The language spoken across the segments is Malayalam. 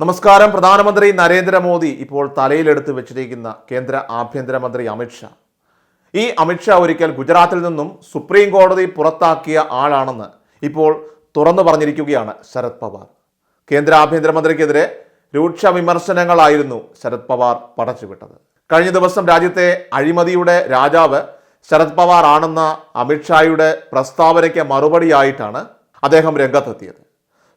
നമസ്കാരം. പ്രധാനമന്ത്രി നരേന്ദ്രമോദി ഇപ്പോൾ തലയിലെടുത്ത് വെച്ചിരിക്കുന്ന കേന്ദ്ര ആഭ്യന്തരമന്ത്രി അമിത്ഷാ ഈ അമിത്ഷാ ഒരിക്കൽ ഗുജറാത്തിൽ നിന്നും സുപ്രീം കോടതി പുറത്താക്കിയ ആളാണെന്ന് ഇപ്പോൾ തുറന്നു പറഞ്ഞിരിക്കുകയാണ് ശരത് പവാർ. കേന്ദ്ര ആഭ്യന്തരമന്ത്രിക്കെതിരെ രൂക്ഷ വിമർശനങ്ങളായിരുന്നു ശരത് പവാർ പടച്ചുവിട്ടത്. കഴിഞ്ഞ ദിവസം രാജ്യത്തെ അഴിമതിയുടെ രാജാവ് ശരത് പവാർ ആണെന്ന അമിത്ഷായുടെ പ്രസ്താവനയ്ക്ക് മറുപടിയായിട്ടാണ് അദ്ദേഹം രംഗത്തെത്തിയത്.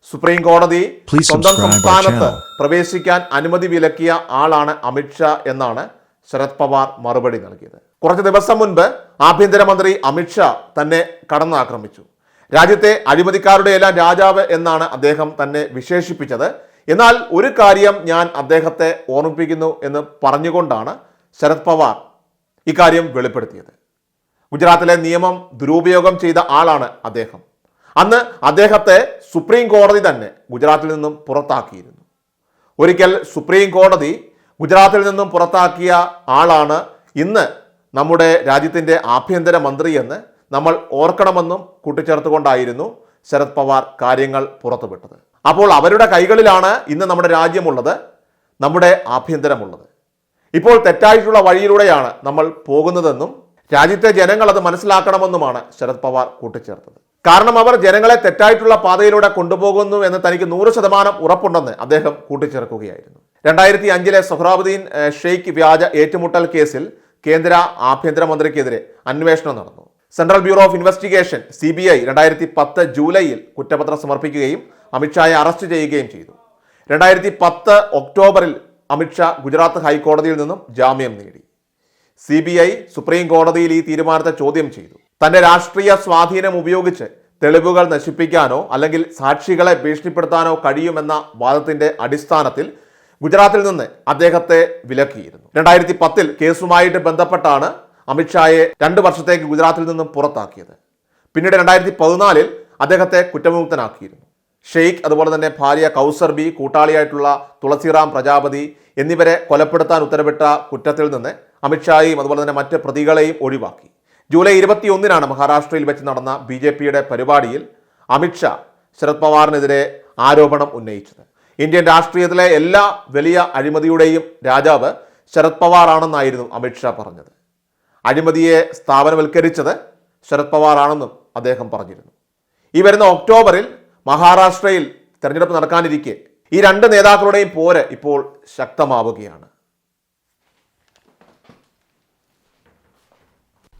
സുപ്രീം കോടതി സ്വന്തം സംസ്ഥാനത്ത് പ്രവേശിക്കാൻ അനുമതി വിലക്കിയ ആളാണ് അമിത്ഷാ എന്നാണ് ശരത് പവാർ മറുപടി നൽകിയത്. കുറച്ച് ദിവസം മുൻപ് ആഭ്യന്തരമന്ത്രി അമിത്ഷാ തന്നെ കടന്നാക്രമിച്ചു. രാജ്യത്തെ അഴിമതിക്കാരുടെ എല്ലാം രാജാവ് എന്നാണ് അദ്ദേഹം തന്നെ വിശേഷിപ്പിച്ചത്. എന്നാൽ ഒരു കാര്യം ഞാൻ അദ്ദേഹത്തെ ഓർമ്മിപ്പിക്കുന്നു എന്ന് പറഞ്ഞുകൊണ്ടാണ് ശരത് പവാർ ഇക്കാര്യം വെളിപ്പെടുത്തിയത്. ഗുജറാത്തിലെ നിയമം ദുരുപയോഗം ചെയ്ത ആളാണ് അദ്ദേഹം. അന്ന് അദ്ദേഹത്തെ സുപ്രീം കോടതി തന്നെ ഗുജറാത്തിൽ നിന്നും പുറത്താക്കിയിരുന്നു. ഒരിക്കൽ സുപ്രീം കോടതി ഗുജറാത്തിൽ നിന്നും പുറത്താക്കിയ ആളാണ് ഇന്ന് നമ്മുടെ രാജ്യത്തിന്റെ ആഭ്യന്തര മന്ത്രിയെന്ന് നമ്മൾ ഓർക്കണമെന്നും കൂട്ടിച്ചേർത്തുകൊണ്ടായിരുന്നു ശരത് പവാർ കാര്യങ്ങൾ പുറത്തുവിട്ടത്. അപ്പോൾ അവരുടെ കൈകളിലാണ് ഇന്ന് നമ്മുടെ രാജ്യമുള്ളത് നമ്മുടെ ആഭ്യന്തരമുള്ളത്. ഇപ്പോൾ തെറ്റായിട്ടുള്ള വഴിയിലൂടെയാണ് നമ്മൾ പോകുന്നതെന്നും രാജ്യത്തെ ജനങ്ങൾ അത് മനസ്സിലാക്കണമെന്നുമാണ് ശരത് പവാർ കൂട്ടിച്ചേർത്തത്. കാരണം അവർ ജനങ്ങളെ തെറ്റായിട്ടുള്ള പാതയിലൂടെ കൊണ്ടുപോകുന്നു എന്ന് തനിക്ക് നൂറ് ശതമാനം ഉറപ്പുണ്ടെന്ന് അദ്ദേഹം കൂട്ടിച്ചേർക്കുകയായിരുന്നു. രണ്ടായിരത്തി അഞ്ചിലെ സൊഹ്റാബുദ്ദീൻ ഏഹ്, ഷെയ്ഖ് വ്യാജ ഏറ്റുമുട്ടൽ കേസിൽ കേന്ദ്ര ആഭ്യന്തരമന്ത്രിക്കെതിരെ അന്വേഷണം നടന്നു. Central bureau of investigation C B I രണ്ടായിരത്തി പത്ത് ജൂലൈയിൽ കുറ്റപത്രം സമർപ്പിക്കുകയും അമിത്ഷായെ അറസ്റ്റ് ചെയ്യുകയും ചെയ്തു. രണ്ടായിരത്തി പത്ത് ഒക്ടോബറിൽ അമിത്ഷാ ഗുജറാത്ത് ഹൈക്കോടതിയിൽ നിന്നും ജാമ്യം നേടി. സി ബി ഐ സുപ്രീം കോടതിയിൽ ഈ തീരുമാനത്തെ ചോദ്യം ചെയ്തു. തന്റെ രാഷ്ട്രീയ സ്വാധീനം ഉപയോഗിച്ച് തെളിവുകൾ നശിപ്പിക്കാനോ അല്ലെങ്കിൽ സാക്ഷികളെ ഭീഷണിപ്പെടുത്താനോ കഴിയുമെന്ന വാദത്തിന്റെ അടിസ്ഥാനത്തിൽ ഗുജറാത്തിൽ നിന്ന് അദ്ദേഹത്തെ വിലക്കിയിരുന്നു. രണ്ടായിരത്തി പത്തിൽ കേസുമായിട്ട് ബന്ധപ്പെട്ടാണ് അമിത്ഷായെ രണ്ട് വർഷത്തേക്ക് ഗുജറാത്തിൽ നിന്നും പുറത്താക്കിയത്. പിന്നീട് രണ്ടായിരത്തി പതിനാലിൽ അദ്ദേഹത്തെ കുറ്റവിമുക്തനാക്കിയിരുന്നു. ഷെയ്ഖ് അതുപോലെ തന്നെ ഭാര്യ കൗസർ ബി കൂട്ടാളിയായിട്ടുള്ള തുളസിറാം പ്രജാപതി എന്നിവരെ കൊലപ്പെടുത്താൻ ഉത്തരവിട്ട കുറ്റത്തിൽ നിന്ന് അമിത്ഷായെയും അതുപോലെ തന്നെ മറ്റ് പ്രതികളെയും ഒഴിവാക്കി. ജൂലൈ ഇരുപത്തിയൊന്നിനാണ് മഹാരാഷ്ട്രയിൽ വെച്ച് നടന്ന ബി ജെ പിയുടെ പരിപാടിയിൽ അമിത്ഷാ ശരത് പവാറിനെതിരെ ആരോപണം ഉന്നയിച്ചത്. ഇന്ത്യൻ രാഷ്ട്രീയത്തിലെ എല്ലാ വലിയ അഴിമതിയുടെയും രാജാവ് ശരത് പവാറാണെന്നായിരുന്നു അമിത്ഷാ പറഞ്ഞത്. അഴിമതിയെ സ്ഥാപനവൽക്കരിച്ചത് ശരത് പവാറാണെന്നും അദ്ദേഹം പറഞ്ഞിരുന്നു. ഈ വരുന്ന ഒക്ടോബറിൽ മഹാരാഷ്ട്രയിൽ തെരഞ്ഞെടുപ്പ് നടക്കാനിരിക്കെ ഈ രണ്ട് നേതാക്കളുടെയും പോര് ഇപ്പോൾ ശക്തമാവുകയാണ്.